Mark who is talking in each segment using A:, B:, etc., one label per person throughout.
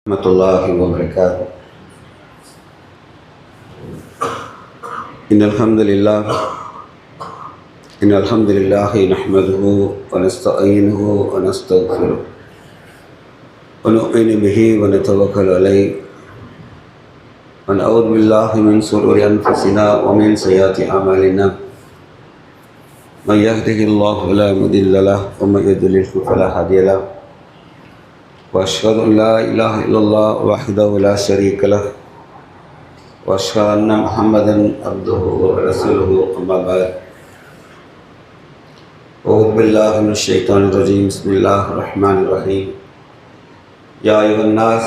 A: ورحمة الله وبركاته. إن الحمد لله إن الحمد لله نحمده ونستعينه ونستغفره ونؤمن به ونتوكل عليه. ونعوذ بالله من شرور أنفسنا ومن سيئات أعمالنا. من يهده الله فلا مضل له ومن يضلل فلا هادي له. وأشهد أن لا إله إلا الله وحده لا شريك له. وأشهد أن محمدا عبده ورسوله أما بعد. أعوذ بالله من الشيطان الرجيم. بسم الله الرحمن الرحيم. يا أيها الناس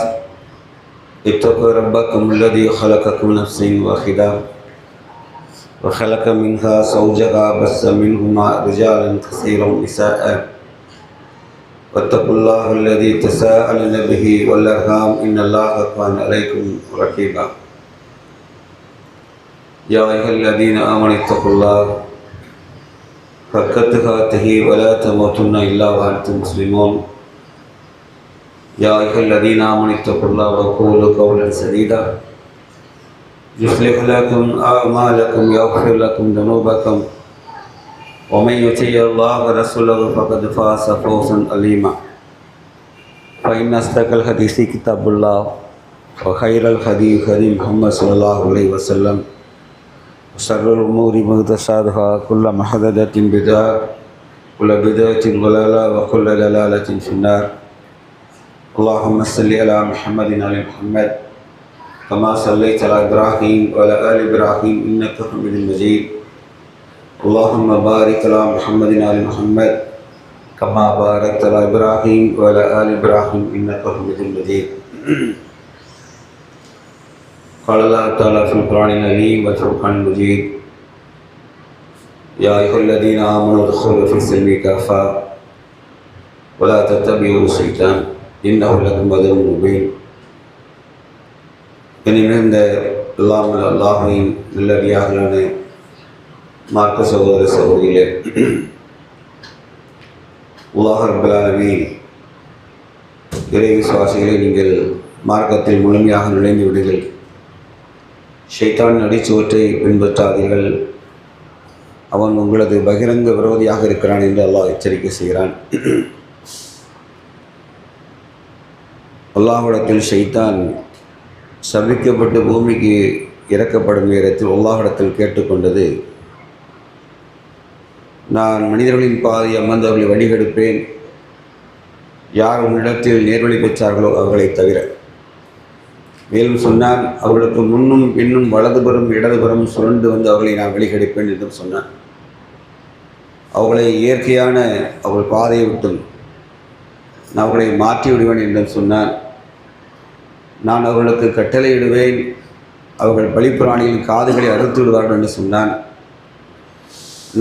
A: اتقوا ربكم الذي خلقكم نفس واحدة وخلق منها زوجها بث منهما رجالا كثيرا ونساء. واتقوا الله الذي تساءلون به والارham إن الله كان عليكم رقيبا. يا أيها الذين آمنوا اتقوا الله حق تقاته ولا تموتن إلا وأنتم مسلمون. يا أيها الذين آمنوا اتقوا الله وقولوا قولا سديدا. يصلح لكم أعمالكم يغفر لكم ذنوبكم. ومن يطع الله ورسوله فقد فاز فوزا عظيما. فإن أصدق الحديث كتاب الله وخير الهدي هدي محمد صلى الله عليه وسلم. وشر الأمور محدثاتها كل محدثة بدعة كل بدعة ضلالة وكل ضلالة في النار. اللهم صل على محمد وعلى محمد كما صليت على إبراهيم وعلى آل إبراهيم إنك حميد مجيد. اللهم بارك على محمد وعلى محمد كما باركت على ابراهيم وعلى ال ابراهيم انك حميد مجيد قال الله تعالى في القران العظيم والفرقان المجيد يا ايها الذين امنوا ادخلوا في السلم كافه ولا تتبعوا الشيطان انه لكم عدو مبين இனிமிருந்த அல்லாமல் அல்லாஹின் நல்லடியார்களான மார்க்க சகோதர சகோதரிகளே உலக இறை விசுவாசிகளை நீங்கள் மார்க்கத்தில் முழுமையாக நுழைந்து விடுங்கள் ஷைத்தான் நடிச்சுவற்றை பின்பற்றாதீர்கள் அவன் உங்களது பகிரங்க விரோதியாக இருக்கிறான் என்று அல்லாஹ் எச்சரிக்கை செய்கிறான் அல்லாஹிடத்தில் ஷைத்தான் சபிக்கப்பட்டு பூமிக்கு இறக்கப்படும் நேரத்தில் அல்லாஹ்விடத்தில் கேட்டுக்கொண்டது நான் மனிதர்களின் பாதை அமர்ந்து அவர்களை வழிகெடுப்பேன். யார் உன்னிடத்தில் நேர்வழி பெற்றார்களோ அவர்களை தவிர. மேலும் சொன்னான் அவர்களுக்கு முன்னும் பின்னும் வலதுபுறம் இடதுபுறம் சுரண்டு வந்து அவர்களை நான் வழிகெடுப்பேன் என்றும் சொன்னான். அவர்களை இயற்கையான அவர்கள் பாதையை விட்டும் நான் அவர்களை மாற்றி விடுவேன் என்றும் சொன்னான். நான் அவர்களுக்கு கட்டளையிடுவேன். அவர்கள் பலிப்பிராணியின் காதுகளை அறுத்து விடுவார்கள் என்று சொன்னான்.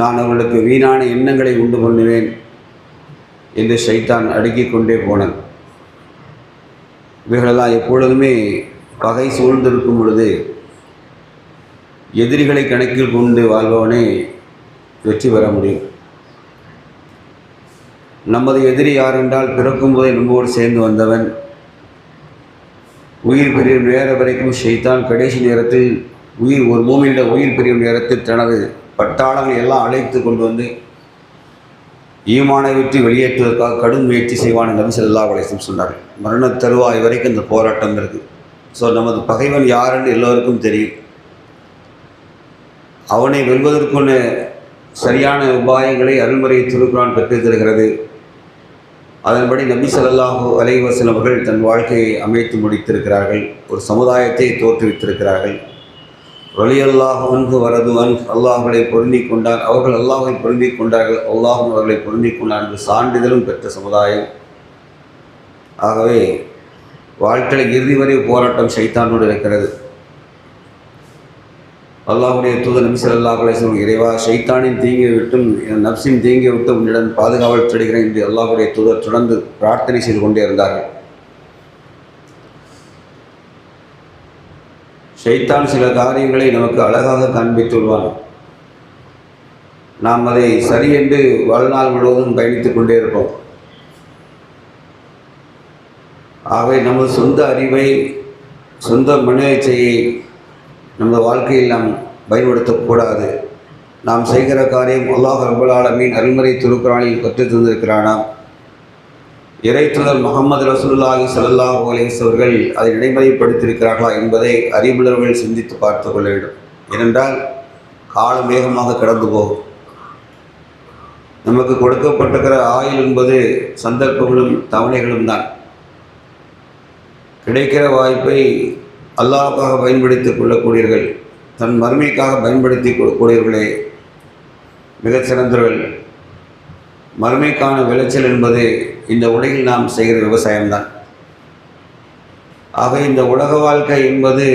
A: நான் அவர்களுக்கு வீணான எண்ணங்களை உண்டு பண்ணுவேன் என்று ஷைத்தான் அடுக்கிக் கொண்டே போனன். இவைகளெல்லாம் எப்பொழுதுமே பகை சூழ்ந்திருக்கும் பொழுது எதிரிகளை கணக்கில் கொண்டு வாழ்பவனே வெற்றி பெற முடியும். நமது எதிரி யார் என்றால் பிறக்கும் போதே நம்மோடு சேர்ந்து வந்தவன். உயிர் பிரியும் நேரம் வரைக்கும் ஷைத்தான் கடைசி நேரத்தில் உயிர் ஒரு பூமியில் உயிர் பிரியும் நேரத்தில் தனது பட்டாளங்களை எல்லாம் அழைத்து கொண்டு வந்து ஈமானை விட்டு வெளியேற்றுவதற்காக கடும் முயற்சி செய்வான் என்று செல்லா வலைசம் சொன்னார் மரண தருவாய் வரைக்கும் இந்த போராட்டம் இருக்குது ஸோ நமது பகைவன் யாருன்னு எல்லோருக்கும் தெரியும். அவனை வெல்வதற்குன்னு சரியான உபாயங்களை அருள்முறை திருக்குறான் பெற்றிருக்கிறது அதன்படி நபி சல்லாஹூ அலைவசன் அவர்கள் தன் வாழ்க்கையை அமைத்து முடித்திருக்கிறார்கள். ஒரு சமுதாயத்தை தோற்றுவித்திருக்கிறார்கள். வலி அல்லாஹ் அன்பு வரது அன் அல்லாஹ்களை பொருந்தி கொண்டார் அவர்கள் அல்லாஹை பொருந்தி கொண்டார்கள். அல்லாஹும் அவர்களை பொருந்தி கொண்டார் என்று சான்றிதழும் பெற்ற சமுதாயம். ஆகவே வாழ்க்கையில் இறுதி வரை போராட்டம் சைத்தானோடு இருக்கிறது. அல்லாஹுடைய தூதர் நபி சல்லா சொல்லும் இறைவா ஷைத்தானின் தீங்கி விட்டும் என் நப்சின் தீங்கி விட்டும் உன்னிடம் பாதுகாவல் தேடுகிறேன் என்று அல்லாஹுடைய தூதர் தொடர்ந்து பிரார்த்தனை செய்து கொண்டே இருந்தார்கள். ஷைத்தான் சில காரியங்களை நமக்கு அழகாக காண்பித்துள்வான். நாம் அதை சரி என்று வாழ்நாள் முழுவதும் பயணித்துக் கொண்டே இருப்போம். ஆகவே நமது சொந்த அறிவை சொந்த மனிதச்சையை நமது வாழ்க்கையில் நாம் பயன்படுத்தக்கூடாது. நாம் செய்கிற காரியம் அல்லாஹ் ரபுல் ஆலமீன் அருள்முறை திருக்குறானில் கற்றுத் தந்திருக்கிறானாம். இறைத்துணர் முகமது ரசூலுல்லாஹி ஸல்லல்லாஹு அலேஸ் அவர்கள் அதை நடைமுறைப்படுத்தியிருக்கிறார்களா என்பதை அறிவுள்ளவர்கள் சிந்தித்து பார்த்து கொள்ள வேண்டும். ஏனென்றால் காலம் வேகமாக கடந்து போகும். நமக்கு கொடுக்கப்பட்டிருக்கிற ஆயுள் என்பது சந்தர்ப்பங்களும் தவணைகளும் தான். கிடைக்கிற வாய்ப்பை அல்லாவுக்காக பயன்படுத்திக் கொள்ளக்கூடியவர்கள் தன் மறுமைக்காக பயன்படுத்தி கொள்ளக்கூடியவர்களே மிகச் சிறந்தவர்கள் மறுமைக்கான விளைச்சல் என்பது இந்த உலகில் நாம் செய்கிற விவசாயம்தான். ஆக இந்த உலக வாழ்க்கை என்பது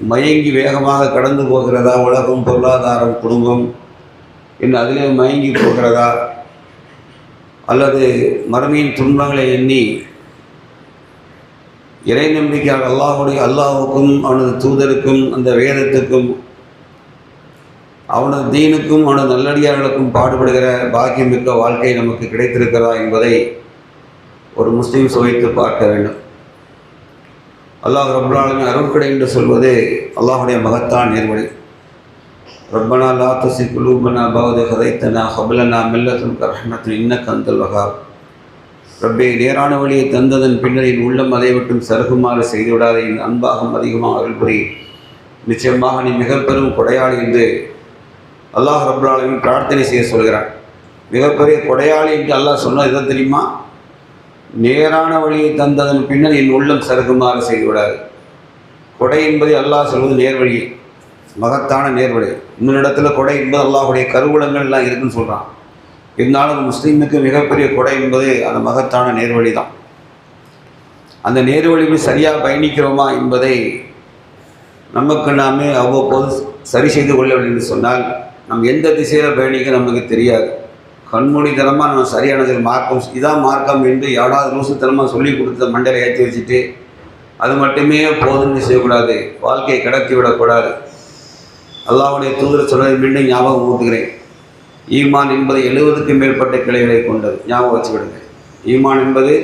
A: மயங்கி வேகமாக கடந்து போகிறதா? உலகம் பொருளாதாரம் குடும்பம் என் அதிலே மயங்கி போகிறதா? அல்லது மறுமையின் துன்பங்களை எண்ணி இறை நம்பிக்கையாக அல்லாஹுடைய அல்லாஹுக்கும் அவனது தூதருக்கும் அந்த வேதத்துக்கும் அவனது தீனுக்கும் அவனது நல்லடியார்களுக்கும் பாடுபடுகிற பாக்கியமிக்க வாழ்க்கை நமக்கு கிடைத்திருக்கிறதா என்பதை ஒரு முஸ்லீம் சுவைத்து பார்க்க வேண்டும். அல்லாஹ் ரபுல்லாலுமே அருள்கடை என்று சொல்வது அல்லாஹுடைய மகத்தான் நேர்வழி. ரப்பனா லா தசி குலூபனா பவது ஹதைத்தனா ஹபலனா மில்லத்துல் கரஹமத்தின் இன்ன கந்தல் வகாப் ரப்பே நேரான வழியை தந்ததன் பின்னர் என் உள்ளம் அதை விட்டும் சருகுமாறு செய்துவிடாத. என் அன்பாகும் அதிகமாக அருள்புரி. நிச்சயமாக நீ மிக பெரும் கொடையாளி என்று அல்லாஹ் ரபுல்லாலையும் பிரார்த்தனை செய்ய சொல்கிறான். மிகப்பெரிய கொடையாளி என்று அல்லாஹ் சொன்னால் எதை தெரியுமா? நேரான வழியை தந்ததன் பின்னர் என் உள்ளம் சருகுமாறு செய்துவிடாது. கொடை என்பது அல்லாஹ் சொல்வது நேர்வழி மகத்தான நேர்வழி. இன்னொரு இடத்துல கொடை என்பது அல்லாஹுடைய கருவூலங்கள்லாம் இருக்குன்னு சொல்கிறான் இருந்தாலும் முஸ்லீமுக்கு மிகப்பெரிய கொடை என்பது அந்த மகத்தான நேர்வழி தான். அந்த நேர்வழியில் சரியாக பயணிக்கிறோமா என்பதை நமக்கு நாமே அவ்வப்போது சரி செய்து கொள்ள வேண்டும் என்று சொன்னால் நம் எந்த திசையில் பயணிக்க நமக்கு தெரியாது. கண்மூடித்தனமாக நம்ம சரியானதில் மார்க்கம் இதான் மார்க்கம் என்று யாராவது லூசுத்தனமாக சொல்லி கொடுத்த மண்டையில் ஏற்றி வச்சுட்டு அது மட்டுமே போதும்னு செய்யக்கூடாது. வாழ்க்கையை கடத்தி விடக்கூடாது. அல்லாவுடைய தூதர் சொன்னதை மீண்டும் ஞாபகம் ஊட்டுகிறேன். ஈமான் என்பது எழுபதுக்கும் மேற்பட்ட கிளைகளை கொண்டது. ஞாபகம் வச்சுக்கிடுங்க. ஈமான் என்பது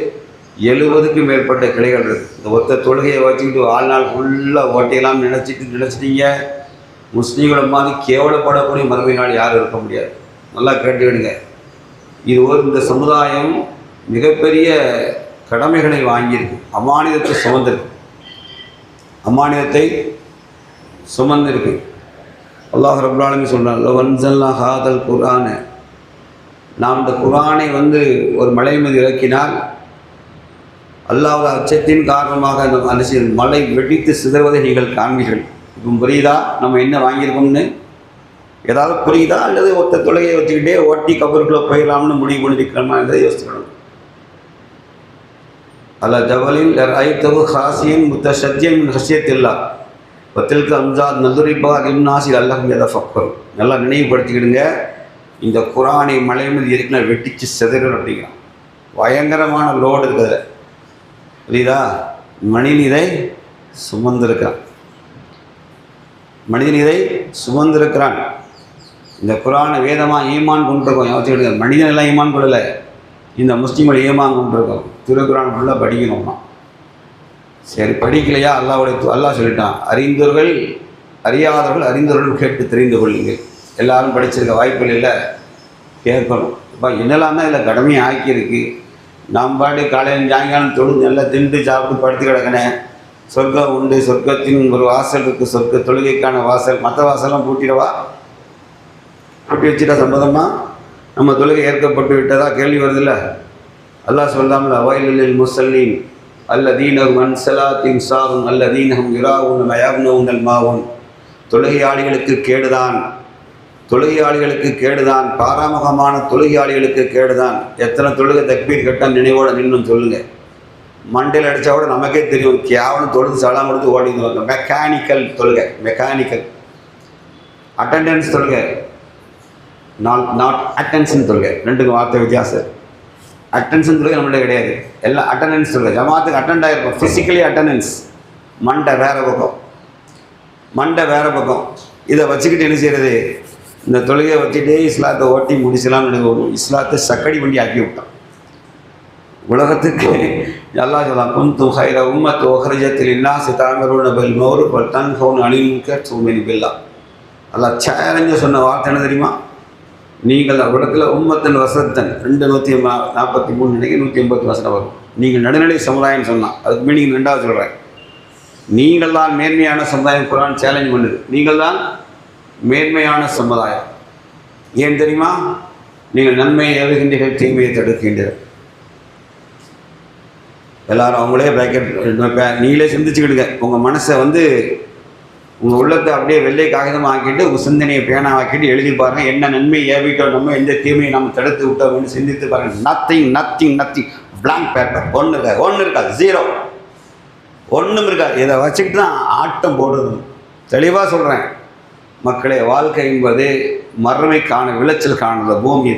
A: எழுபதுக்கும் மேற்பட்ட கிளைகள் இருக்குது இந்த ஒத்த தொழுகையை வச்சுக்கிட்டு வாழ்நாள் ஃபுல்லாக ஓட்டையெல்லாம் நினச்சிட்டு நினச்சிட்டீங்க. முஸ்லீம்களை மாதிரி கேவலப்படக்கூடிய மறுமை யாரும் இருக்க முடியாது. நல்லா கேட்டுக்கிடுங்க இது ஒரு இந்த சமுதாயம் மிகப்பெரிய கடமைகளை வாங்கியிருக்கு. அமானிதத்தை சுமந்திருக்கு. அமானிதத்தை சுமந்திருக்கு. அல்லாஹ் ரபுல்லாலுமே சொல்கிறான் வன்சல்லா ஹாதல் குரான நாம் இந்த குரானை வந்து ஒரு மலை மீது இறக்கினால் அல்லாஹ் அச்சத்தின் காரணமாக அந்த மலை வெடித்து சிதறுவதை நீங்கள் காண்பீர்கள். இப்போ புரியுதா? நம்ம என்ன வாங்கியிருக்கோம்னு? ஏதாவது புரியுதா? அல்லது ஒருத்த தொலையை வச்சுக்கிட்டே ஓட்டி கபருக்குள்ளே போயிடலாம்னு முடிவு பண்ணிருக்கிறோமா என்றதை யோசிக்கணும் அல்ல ஜவலில் ஐத்தவு ஹாசியன் முத்த சத்தியம் ஹசியத்தில்லா பத்திற்கு அம்சாத் நதுரிப்பா இம்னாசில் அல்லாஹ் எதை ஃபக்கர் நல்லா நினைவுபடுத்திக்கிடுங்க. இந்த குரானை மலை மீது இருக்கிற வெட்டிச்சு சிதறல் அப்படிங்கிறான். பயங்கரமான லோடு இருக்குது புரியுதா? மனிதன் இதை சுமந்திருக்கிறான். மனிதன் இதை சுமந்திருக்கிறான். இந்த குரானை வேதமாக ஈமான் கொண்டிருக்கோம். யோசிச்சுக்கிடுங்க மனிதன் எல்லாம் ஈமான் கொள்ளலை. இந்த முஸ்லீம்கள் ஈமான் கொண்டிருக்கோம். திருக்குறான் ஃபுல்லாக படிக்கணும்னா சரி படிக்கலையா? அல்லாவுடைய அல்லாஹ் சொல்லிட்டான். அறிந்தவர்கள் அறியாதவர்கள் அறிந்தவர்கள் கேட்டு தெரிந்து கொள்ளுங்கள். எல்லாரும் படிச்சிருக்க வாய்ப்புகள் இல்லை. கேட்கணும். இப்போ என்னெல்லாம் தான் இதில் கடமையை ஆக்கியிருக்கு நாம் பாட்டு காலையில் சாயங்காலம் தொழுது நல்லா திண்டு சாப்பிட்டு படுத்து கிடக்கினேன். சொர்க்கம் உண்டு சொர்க்கத்தின் ஒரு வாசல் இருக்குது சொர்க்க தொழுகைக்கான வாசல். மற்ற வாசலாம் பூட்டிடவா? பூட்டி வச்சுட்டா சம்மதமாக நம்ம தொழுகை ஏற்கப்பட்டு விட்டதா? கேள்வி வருதுல்ல. அல்லாஹ் சொல்லாமல் அவாயிலில் முசல்லீன் அல்லதீனஹும் அன்சலாத்தின் சாகும் அல்லதீனஹும் இராவும் மயாவுனவுங்கள் மாவும் தொழுகையாளிகளுக்கு கேடுதான். தொழுகையாளிகளுக்கு கேடுதான். பாராமுகமான தொழுகையாளிகளுக்கு கேடுதான். எத்தனை தொழுகை தக்பீர் கட்டம் நினைவோட நின்னும் சொல்லுங்கள் மண்டையில் அடித்தா கூட நமக்கே தெரியும் கேவலம் தொழுது சலாம் கொடுத்து ஓடிடுவாங்க மெக்கானிக்கல் தொழுகை மெக்கானிக்கல் அட்டெண்டன்ஸ் தொழுகை. நாட் நாட் அட்டன்ஷன் தொழுகை. ரெண்டுக்கும் வார்த்தை வித்தியாசம். அட்டன்ஷன் தொழுகை நம்மள்ட்ட கிடையாது. எல்லாம் அட்டண்டன்ஸ் தொழுகை. ஜமாத்துக்கு அட்டெண்ட் ஆகிருக்கும் ஃபிசிக்கலி அட்டண்டன்ஸ் மண்டை வேறு பக்கம். மண்டை வேறு பக்கம். இதை வச்சுக்கிட்டு என்ன செய்யறது? இந்த தொழுகையை வச்சுட்டே இஸ்லாத்தை ஓட்டி முடிச்சலாம்னு நினைக்கணும் இஸ்லாத்தை சக்கடி பண்ணி ஆக்கி விட்டான். உலகத்துக்கு. அல்லாஹ் சொல்லாக்கும் குந்து ஹைர உம்மத் ஒஹரஜத்தில் இல்லா சிதாமரோட பெல் மௌரு பல் தன் ஹோன் அணிமுக்க சூமினி பில்லா. அல்லா சேலஞ்ச சொன்ன வார்த்தை என்ன தெரியுமா? நீங்கள் உலகத்தில் உம்மத்தன் வசத்தன் ரெண்டு நூற்றி நாற்பத்தி மூணு நினைக்க நூற்றி ஐம்பத்தி வசனம் வரும். நீங்கள் நடுநிலை சமுதாயம் சொன்னால் அதுக்கு மீனிங் ரெண்டாவது சொல்கிறேன் நீங்கள் தான் மேன்மையான சமுதாயம் குரான் சேலஞ்ச் பண்ணுது. நீங்கள் தான் மேன்மையான சமுதாயம். ஏன் தெரியுமா? நீங்கள் நன்மையை எழுகின்றீர்கள் தீமையை தடுக்கின்றீர்கள். எல்லாரும் அவங்களே பேக்கெட் நீங்களே சிந்திச்சுக்கிடுங்க. உங்கள் மனசை வந்து உங்கள் உள்ளத்தை அப்படியே வெள்ளை காகிதம் ஆக்கிட்டு உங்கள் சிந்தனையை பேனா ஆக்கிட்டு எழுதி பாருங்க. என்ன நன்மை ஏவிட்டோம் நம்ம எந்த தீமையை நம்ம தடுத்து விட்டோம்னு சிந்தித்து பாருங்கள் nothing nothing nothing blank paper ஒன்று இருக்காது ஒன்று இருக்காது. ஜீரோ ஒன்றும் இருக்காது. இதை வச்சுக்கிட்டு தான் ஆட்டம் போடுறது. தெளிவாக சொல்கிறேன் மக்களே வாழ்க்கை என்பது மறுமைக்கான விளைச்சல் பூமி.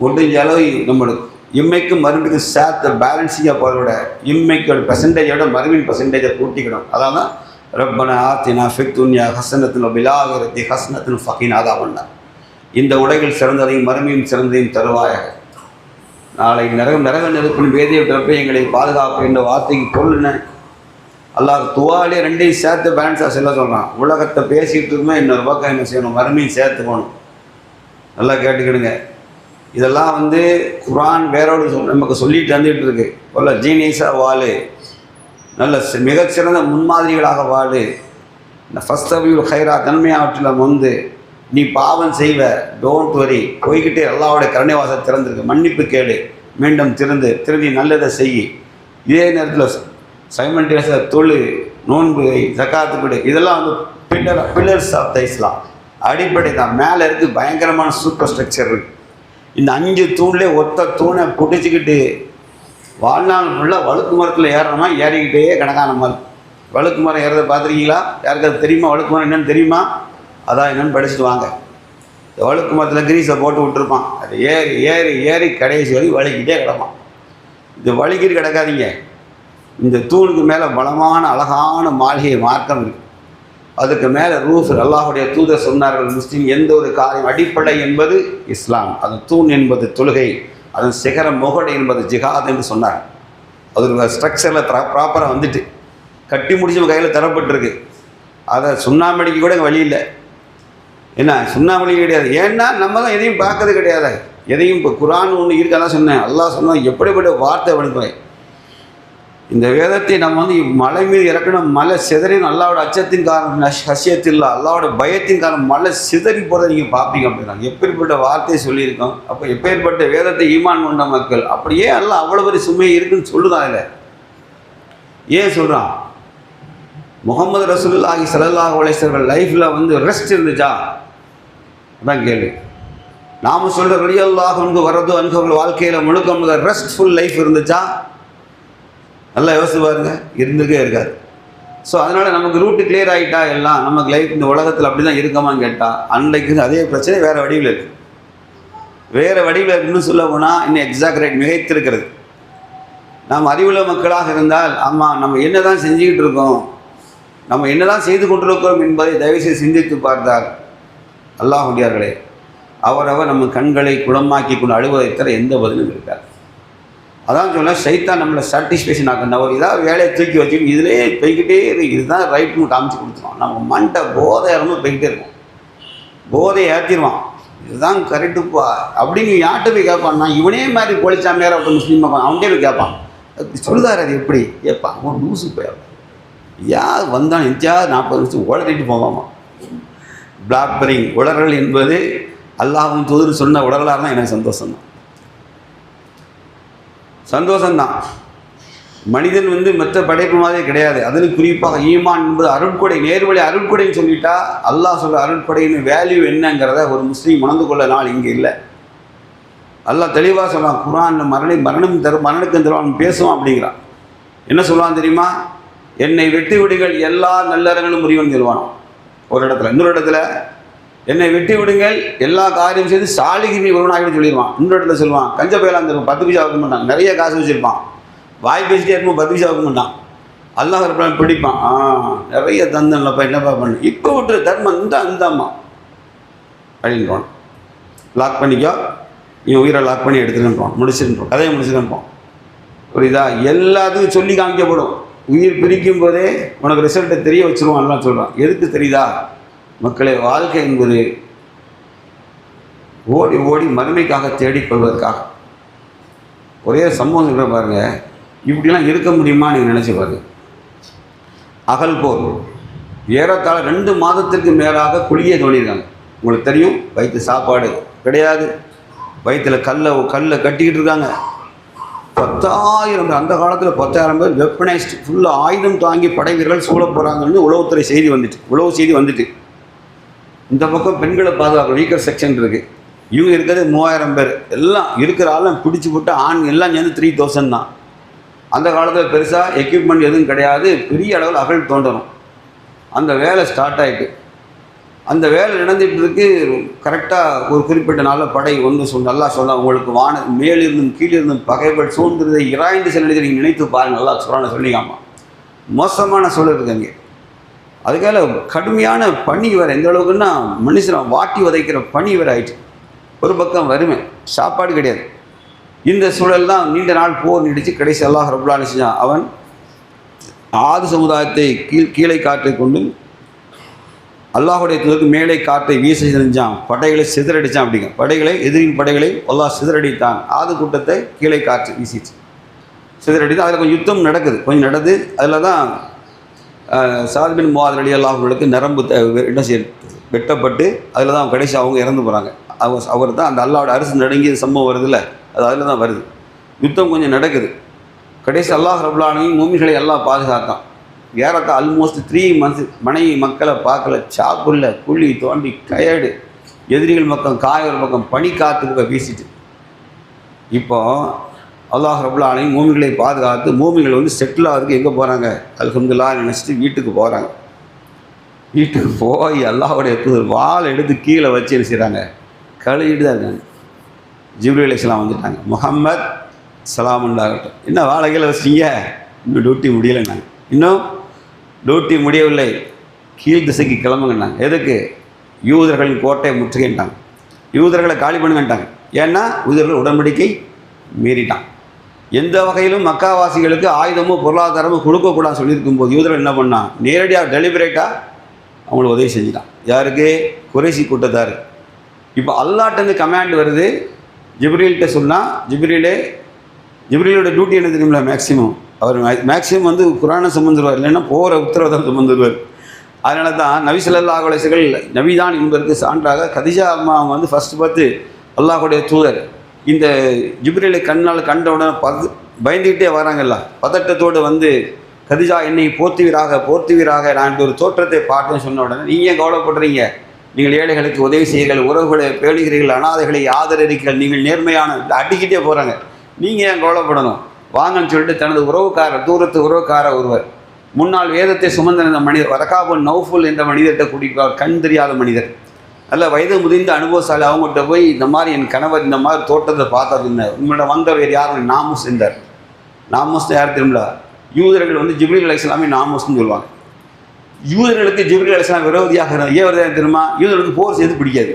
A: முடிஞ்ச அளவு நம்மளுக்கு இம்மைக்கும் மருந்துக்கும் சேர்த்து பேலன்ஸிங்காக போகிறத விட இம்மைக்கோட பெர்சன்டேஜோட மருவின் பர்சன்டேஜை கூட்டிக்கணும் அதான்? தான் ரப்பன ஆத்தினா ஃபிக்துன்யா ஹசனத்தின் விலாகரத்தி ஹசனத்தின் ஃபகின் அதாவண்ணா இந்த உடைகள் சிறந்ததையும் மறுமையும் சிறந்ததையும் தருவாயாக. நாளை நரகம் நரக நெருப்பின் வேதிய பிறப்பை எங்களை பாதுகாப்பு என்ற வார்த்தைக்கு பொருள் என்ன அல்லாஹ் துவாலே ரெண்டையும் சேர்த்து பேலன்ஸாக செல்ல சொல்கிறான் உலகத்தை பேசிகிட்டு இருக்குமே இன்னொரு பக்கம் என்ன செய்யணும்? மறுமையும் சேர்த்துக்கணும். நல்லா கேட்டுக்கிடுங்க. இதெல்லாம் வந்து குரான் வேறோடு நமக்கு சொல்லிட்டு வந்துட்டு இருக்கு. நல்ல ஜீனியஸாக வாழு நல்ல மிகச்சிறந்த முன்மாதிரிகளாக வாழு. இந்த ஃபஸ்ட் அவியூ ஹைரா தன்மையாவற்றில் வந்து நீ பாவம் செய்வ. டோன்ட் வரி போய்கிட்டே எல்லாவோட கருணைவாசம் திறந்திருக்கு. மன்னிப்பு கேளு. மீண்டும் திறந்து திருந்தி நல்லதை செய் இதே நேரத்தில் சைமல்டேனியஸாக தொழு. நோன்பு ஜக்காத்து கொடு. இதெல்லாம் வந்து pillar pillars of the Islam அடிப்படை தான் மேலே இருக்குது பயங்கரமான சூப்பர் ஸ்ட்ரக்சர் இருக்குது இந்த அஞ்சு தூண்லேயே ஒத்த தூணை பிடிச்சிக்கிட்டு வாழ்நாள் ஃபுல்லாக வழுக்கு மரத்தில் ஏறணுமா ஏறிக்கிட்டே கணக்கான மரம் வழுக்கு மரம் ஏறதை பார்த்துருக்கீங்களா? யாருக்காவது தெரியுமா? வழுக்கு மரம் என்னென்னு தெரியுமா? அதான் என்னென்னு படிச்சுட்டு வாங்க. இந்த வழுக்கு மரத்தில் கிரீஸை போட்டு விட்டுருப்பான். அது ஏறி ஏறி ஏறி கடைசி வரை வழுக்கிட்டே கிடப்பான். இது வழுக்கிட்டு கிடக்காதீங்க. இந்த தூணுக்கு மேலே பலமான அழகான மாளிகை மார்க்கம் இருக்குது அதுக்கு மேலே ரூஃப் அல்லாஹுடைய தூதர் சொன்னார்கள் முஸ்லீம் எந்த ஒரு காரியம் அடிப்படை என்பது இஸ்லாம். அது தூண் என்பது தொழுகை அதன் சிகரம் முகடு என்பது ஜிஹாத் என்று சொன்னார் அது ஒரு ஸ்ட்ரக்சரில் ப்ராப்பராக வந்துட்டு. கட்டி முடிச்சவங்க கையில் தரப்பட்டிருக்கு. அதை சுண்ணாமடிக்கு கூட வழி இல்லை. என்ன சுண்ணாமலி கிடையாது. ஏன்னா நம்ம தான் எதையும் பார்க்கறது கிடையாது. எதையும் இப்போ குரான் ஒன்று இருக்கதான் சொன்னேன். அல்லாஹ் சொன்னால் எப்படிப்பட்ட வார்த்தை வழங்குவேன் இந்த வேதத்தை நம்ம வந்து மலை மீது இறக்கணும். மலை சிதறின் அல்லாவோட அச்சத்தின் காரணம் ஹசியத்தில்லா அல்லாவோட பயத்தின் காரணம் மலை சிதறி போகிறத நீங்கள் பார்ப்பீங்க அப்படின்னா எப்பேற்பட்ட வார்த்தையை சொல்லியிருக்கோம். அப்போ எப்பேற்பட்ட வேதத்தை ஈமான் கொண்ட மக்கள் அப்படியே எல்லாம் அவ்வளோ பெரிய சுமை இருக்குன்னு சொல்லுதான் இல்லை? ஏன் சொல்கிறான் முகமது ரசூல்லாஹி ஸல்லல்லாஹு உலேசர்கள் லைஃப்பில் வந்து ரெஸ்ட் இருந்துச்சா? அதான் கேள்வி. நாம சொல்கிற வெளியல்லாக அன்பு வரது அன்புகள் வாழ்க்கையில் முழுக்க முழுக்க ரெஸ்ட்ஃபுல் லைஃப் இருந்துச்சா? நல்லா யோசிச்சு பாருங்க இருந்துக்கே இருக்காது ஸோ அதனால் நமக்கு ரூட்டு கிளியர் ஆகிட்டா எல்லாம் நமக்கு லைஃப் இந்த உலகத்தில் அப்படி தான் இருக்கமான்னு கேட்டால் அன்றைக்கு அதே பிரச்சனை வேறு வடிவில் இருக்குது வேறு வடிவில் இருக்குன்னு சொல்ல போனால் இன்னும் எக்ஸாக்ரேட் மிகைத்திருக்கிறது. நாம் அறிவுள்ள மக்களாக இருந்தால் ஆமாம் நம்ம என்ன தான் செஞ்சுக்கிட்டு இருக்கோம் நம்ம என்னதான் செய்து கொண்டிருக்கிறோம் என்பதை தயவுசெய்து சிந்தித்து பார்த்தால் அல்லாஹுடையார்களே அவரவர் நம்ம கண்களை குளமாக்கி கொண்டு அழுவதை எந்த பதிலும் இருக்கார் அதான் சொல்ல சைத்தான் நம்மளை சாட்டிஸ்ஃபேக்ஷன் ஆக்கணும் ஒரு ஏதாவது வேலையை தூக்கி வச்சுட்டு இதிலே போய்கிட்டே இருக்கு இதுதான் ரைட்னு காமிச்சு கொடுத்துருவான் நம்ம மண்டை போதை இறந்து போய்கிட்டே இருக்கும். போதை ஏற்றிடுவான் இதுதான் கரெக்டுப்பா அப்படின்னு யார்கிட்ட போய் கேட்பான்னா இவனே மாதிரி போலிச்சாமியார் அப்படி முஸ்லீம் அவன்கிட்டே போய் கேட்பான் சொல்லுதார் அது எப்படி? கேட்பான் அவன் லூசு போய் யார் வந்தான் எஞ்சாவது நாற்பது நிமிஷம் உளறிட்டு போவாமா? பிளாப்பரிங் உளறல் என்பது அல்லாஹும் தூதர் சொன்ன உடலாக தான் எனக்கு சந்தோஷம் தான் சந்தோஷம்தான். மனிதன் வந்து மற்ற படைப்பு மாதிரி கிடையாது. அதில் குறிப்பாக ஈமான் என்பது அருட்கொடை நேர்வழி அருட்கொடைன்னு சொல்லிட்டா அல்லாஹ் சொல்கிற அருட்கொடையின் வேல்யூ என்னங்கிறத ஒரு முஸ்லீம் உணர்ந்து கொள்ள நாள் இங்கே இல்லை. அல்லாஹ் தெளிவாக சொல்கிறான் குரான் மரணி மரணம் தரும் மரணக்கம் தருவான் பேசுவான் அப்படிங்கிறான். என்ன சொல்லுவான் தெரியுமா? என்னை வெட்டி விடுகள் எல்லா நல்லறங்களும் முறிவன் சொல்லுவான். ஒரு இடத்துல இன்னொரு இடத்துல என்னை விட்டு விடுங்கள். எல்லா காரியம் செய்து சாலிகிரி ஒருவனாக சொல்லிடுவான். இன்னொரு இடத்துல சொல்லுவான் கஞ்ச பயிலாம் தருவான் பத்து பைசா வைக்க மாட்டான். நிறைய காசு வச்சிருப்பான். வாய் பேசிட்டே இருக்கும் பத்து பைசா வைக்க மாட்டான். அல்லாஹ் இருப்பான் பிடிப்பான். ஆ நிறைய தந்தன்லப்பா என்னப்பா பண்ணு? இப்போ விட்டு தர்மம் இந்த அந்தம்மா அப்படின்றான் லாக் பண்ணிக்கோ. நீ உயிரை லாக் பண்ணி எடுத்துக்கின்றோம் முடிச்சுருன்றோம் கதையை முடிச்சுக்கின்றோம் புரியுதா? எல்லாத்துக்கும் சொல்லி காமிக்கப்படும் உயிர் பிரிக்கும் போதே உனக்கு ரிசல்ட்டை தெரிய வச்சிருவான்லாம் சொல்கிறான் எதுக்கு தெரியுதா? மக்களே வாழ்க்கை என்பது ஓடி ஓடி மறுமைக்காக தேடிக்கொள்வதற்காக. ஒரே சம்பவம் சொல்கிற பாருங்கள் இப்படிலாம் இருக்க முடியுமா நீங்கள் நினச்சி பாருங்கள் அகல் போர். ஏறத்தாழ ரெண்டு மாதத்திற்கு மேலாக குழியை தோண்டியிருக்காங்க உங்களுக்கு தெரியும் வயிற்று சாப்பாடு கிடையாது. வயிற்றில் கல்லை கல்லை கட்டிக்கிட்டு இருக்காங்க. பத்தாயிரம் பேர் அந்த காலத்தில் பத்தாயிரம் பேர் வெப்பனைஸ்ட் ஃபுல்லாக ஆயுதம் தாங்கி படை வீரர்கள் சூழ போகிறாங்கன்னு உளவுத்துறை செய்தி வந்துட்டு உளவு செய்தி வந்துட்டு இந்த பக்கம் பெண்களை பாதுகாக்க வீக்கர் செக்ஷன் இருக்குது இவங்க இருக்கிறது மூவாயிரம் பேர். எல்லாம் இருக்கிற ஆளும் பிடிச்சி போட்டு ஆண் எல்லாம் சேர்ந்து த்ரீ தௌசண்ட் தான். அந்த காலத்தில் பெருசாக எக்யூப்மெண்ட் எதுவும் கிடையாது. பெரிய அளவில் அகழ் தோண்டணும் அந்த வேலை ஸ்டார்ட் ஆகிட்டு அந்த வேலை நடந்துகிட்டு கரெக்டாக ஒரு குறிப்பிட்ட நாளில் படை ஒன்று சொல் நல்லா சொன்னா உங்களுக்கு வான மேலிருந்தும் கீழிருந்தும் பகைகள் சூழ்ந்திருதை இராய்ந்து செல்வதை நீங்கள் நினைத்து பாருங்கள் நல்லா சொல்கிறாங்க சொல்லிக்காமா. மோசமான சூழல் இருக்கு அங்கே. அதுக்காக கடுமையான பனி வேறு எந்த அளவுக்குன்னா மனுஷனை வாட்டி உதைக்கிற பனி வேறு ஆயிடுச்சு ஒரு பக்கம் வறுமை சாப்பாடு கிடையாது. இந்த சூழல் தான் நீண்ட நாள் போர் நீடிச்சு கடைசி அல்லாஹ் ரபுல்லான்னு செஞ்சான். அவன் ஆது சமுதாயத்தை கீழ் கீழே காற்றை கொண்டு அல்லாஹுடைய தூதருக்கு மேலே காற்றை வீச செஞ்சான். படைகளை சிதறடிச்சான் அப்படிங்க. படைகளை எதிரின் படைகளை அல்லாஹ் சிதறடித்தான். ஆது கூட்டத்தை கீழே காற்று வீசிச்சு. சிதறடித்து அதில் கொஞ்சம் யுத்தம் நடக்குது. கொஞ்சம் நடந்து அதில் தான் சாதிபின் முவாதர் அலி அல்லாஹர்களுக்கு நரம்பு என்ன செய்ய வெட்டப்பட்டு அதில் தான் கடைசி அவங்க இறந்து போகிறாங்க அவர் அவர் தான் அந்த அல்லாவோட அரசு நடுங்கிய சம்பவம் வருதுல்ல? அது அதில் தான் வருது. யுத்தம் கொஞ்சம் நடக்குது. கடைசி அல்லாஹ் ரபுல்லானையும் மூமிகளை எல்லாம் பாதுகாத்தான். ஏறத்த ஆல்மோஸ்ட் த்ரீ மந்த்ஸ் மனைவி மக்களை பார்க்கல. சாக்குள்ள குழி தோண்டி கயடு. எதிரிகள் பக்கம் காயவர் பக்கம் பனி காத்துக்க வீசிட்டு. இப்போ அல்லாஹ் ரபுல்லானையும் மூமிகளை பாதுகாத்து மூமிகள் வந்து செட்டில் ஆகிறதுக்கு எங்கே போகிறாங்க அல்ஹம்துல்லா நினச்சிட்டு வீட்டுக்கு போகிறாங்க வீட்டுக்கு போய் அல்லாஹுடைய தூதர் வாள் எடுத்து கீழே வச்சு என்ன செய்கிறாங்க கழுவிட்டு தான் இருக்காங்க. ஜிப்ரீல் இஸ்லாம் வந்துட்டாங்க. முகம்மத் சலாம் உண்டாகட்டும். என்ன வாழை கீழே வச்சிட்டீங்க? இன்னும் டியூட்டி முடியலைன்னாங்க. இன்னும் டியூட்டி முடியவில்லை. கீழ் திசைக்கு கிளம்புங்கன்னாங்க. எதுக்கு? யூதர்களின் கோட்டையை முற்றுகைன்ட்டாங்க. யூதர்களை காலி பண்ணுங்கன்ட்டாங்க. ஏன்னா யூதர்கள் உடன்படிக்கை மீறிட்டான் எந்த வகையிலும் மக்காவாசிகளுக்கு ஆயுதமோ பொருளாதாரமோ கொடுக்கக்கூடாது சொல்லியிருக்கும் போது யூதர்கள் என்ன பண்ணான் நேரடியாக டெலிபரேட்டாக அவங்களுக்கு உதவி செஞ்சுட்டான். யாருக்கு? குறைசி கூட்டத்தார் இப்போ அல்லாட்டேருந்து கமாண்ட் வருது. ஜிப்ரீல்கிட்ட சொன்னால் ஜிப்ரீலே ஜிப்ரீலோட டியூட்டி என்ன தெரியுமில்ல மேக்ஸிமம் அவர் மேக்ஸிமம் வந்து குரானை சுமந்துருவார். இல்லைன்னா போகிற உத்தரவாதம் தான் சுமந்துருவார். அதனால தான் நபி ஸல்லல்லாஹு அலைஹி நபிதான் என்பதற்கு சான்றாக கதிஜா அம்மா அவங்க வந்து ஃபஸ்ட்டு பார்த்து அல்லாஹுடைய தூதர். இந்த ஜிப்ரேலை கண்ணால் கண்ட உடனே பது பயந்துக்கிட்டே வராங்கல்ல. பதட்டத்தோடு வந்து கதிஜா என்னை போர்த்துவீராக போர்த்துவீராக நான் ஒரு தோற்றத்தை பார்த்தேன்னு சொன்ன உடனே நீங்கள் ஏன் கவலைப்படுறீங்க? நீங்கள் ஏழைகளுக்கு உதவி செய்கிறீர்கள் உறவுகளை பேணுகிறீர்கள் அனாதைகளை ஆதரிக்கிறீர்கள் நீங்கள் நேர்மையான அடிக்கிட்டே போகிறாங்க நீங்கள் ஏன் கவலைப்படணும்? வாங்கன்னு சொல்லிட்டு தனது உறவுக்காரர் தூரத்து உறவுக்காரர் ஒருவர் முன்னாள் வேதத்தை சுமந்த மனிதர் வரகாபு நௌஃபுல் என்ற மனிதர்கிட்ட கூட்டிட்டு கண் தெரியாத மனிதர். நல்ல வயது முதிர்ந்த அனுபவசாலி அவங்ககிட்ட போய் இந்த மாதிரி என் கணவர் இந்த மாதிரி தோட்டத்தை பார்த்தது உங்களோட வந்தவர் யாரும் நாமுஸ் என்றார். நாமுஸ் யார் திரும்பல யூதர்கள் வந்து ஜிப்ரீல் அலைஹிஸ்ஸலாமே நாமுஸ்னு சொல்லுவாங்க. யூதர்களுக்கு ஜிப்ரீல் அலைஹிஸ்ஸலாம் விரோதியாக ஏன் தெரியுமா? யூதர்களுக்கு போர் செய்து பிடிக்காது.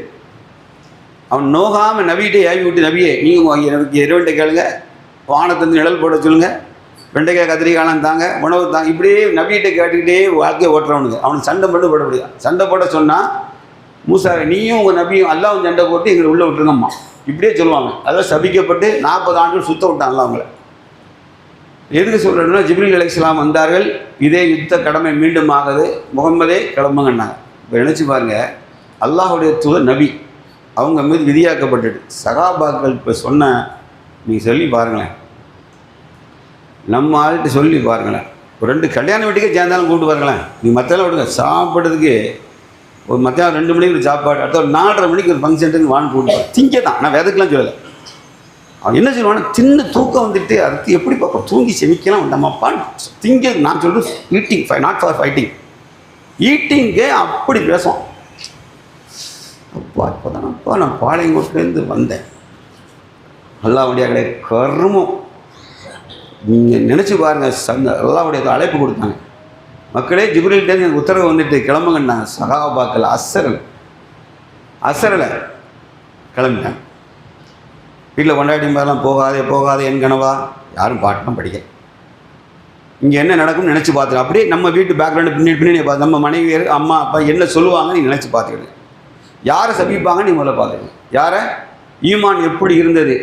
A: அவன் நோகாமல் நபிகிட்டே ஏவி விட்டு நபியே நீங்கள் எனக்கு இறைவன்ட்ட கேளுங்க. வானத்தந்து நிழல் போட சொல்லுங்க. வெண்டைக்காய் கத்திரிக்காயெல்லாம் தாங்க. உணவு தாங்க. இப்படியே நபிகிட்ட கேட்டுக்கிட்டே வாழ்க்கையை ஓட்டுறவனுங்க. அவனுக்கு சண்டை மட்டும் போட முடியாது சண்டை போட சொன்னால் மூசா நீயும் உங்கள் நபியும் அல்லாவும் சண்டை போட்டு எங்களை உள்ளே விட்டுருங்கம்மா. இப்படியே சொல்லுவாங்க. அதாவது சபிக்கப்பட்டு நாற்பது ஆண்டுகள் சுத்த விட்டான்ல அவங்கள. எதுக்கு சொல்கிறேன்னா ஜிப்ரில் அலிஸ்லாம் வந்தார்கள். இதே யுத்த கடமை மீண்டும் ஆகுது. முகம்மதே கிளம்புங்கன்னாங்க. இப்போ நினச்சி பாருங்க அல்லாஹுடைய தூதர் நபி. அவங்க மீது விதியாக்கப்பட்டுட்டு சகாபாக்கள் இப்போ சொன்ன நீங்கள் சொல்லி பாருங்களேன். நம்ம ஆள்கிட்ட சொல்லி பாருங்களேன். ஒரு ரெண்டு கல்யாண வீட்டுக்கே சேர்ந்தாலும் கூப்பிட்டு பாருங்களேன். நீ மற்றெல்லாம் விடுங்க. சாப்பிட்றதுக்கு ஒரு மத்தியானம் ரெண்டு மணிக்கு ஒரு சாப்பாடு அடுத்த ஒரு நாலரை மணிக்கு ஒரு ஃபங்க்ஷன் வான்னு போட்டு திங்க தான் நான் வேதக்கெலாம் சொல்லலை. அவன் என்ன சொல்லுவான் சின்ன தூக்கம் வந்துட்டு அதுக்கு எப்படி பார்ப்போம் தூங்கி செமிக்கலாம் நம்மப்பா திங்க நான் சொல்கிறது ஈட்டிங் ஃபை நாட் ஃபார் ஃபைட்டிங் ஈட்டிங்கே அப்படி பேசுவோம் அப்பா இப்போ தான் அப்பா நான் பாளையங்கோட்டிலேருந்து வந்தேன். அல்லாவுடைய கடை கர்மம். நீங்கள் நினச்சி பாருங்கள் சந்த அல்லாவுடைய அழைப்பு கொடுத்தாங்க. மக்களே ஜிப்ரில்கிட்டேருந்து எனக்கு உத்தரவு வந்துட்டு கிளம்புங்கன்னாங்க சகாபாக்கள் அசரல் அசரலை கிளம்பிட்டாங்க வீட்டில் கொண்டாடி மாதிரிலாம் போகாதே போகாதே என் கனவா.
B: யாரும் பாட்டெலாம் படிக்க இங்கே என்ன நடக்கும்னு நினச்சி பார்த்துரு. அப்படியே நம்ம வீட்டு பேக்ரவுண்டு பின்னாடி பின்னாடி பார்த்து நம்ம மனைவியர் அம்மா அப்பா என்ன சொல்லுவாங்கன்னு நீ நினச்சி பார்த்துக்கணும் யாரை சமீப்பாங்க நீ முதல்ல பார்த்துக்கணும் யாரை? ஈமான் எப்படி இருந்தது?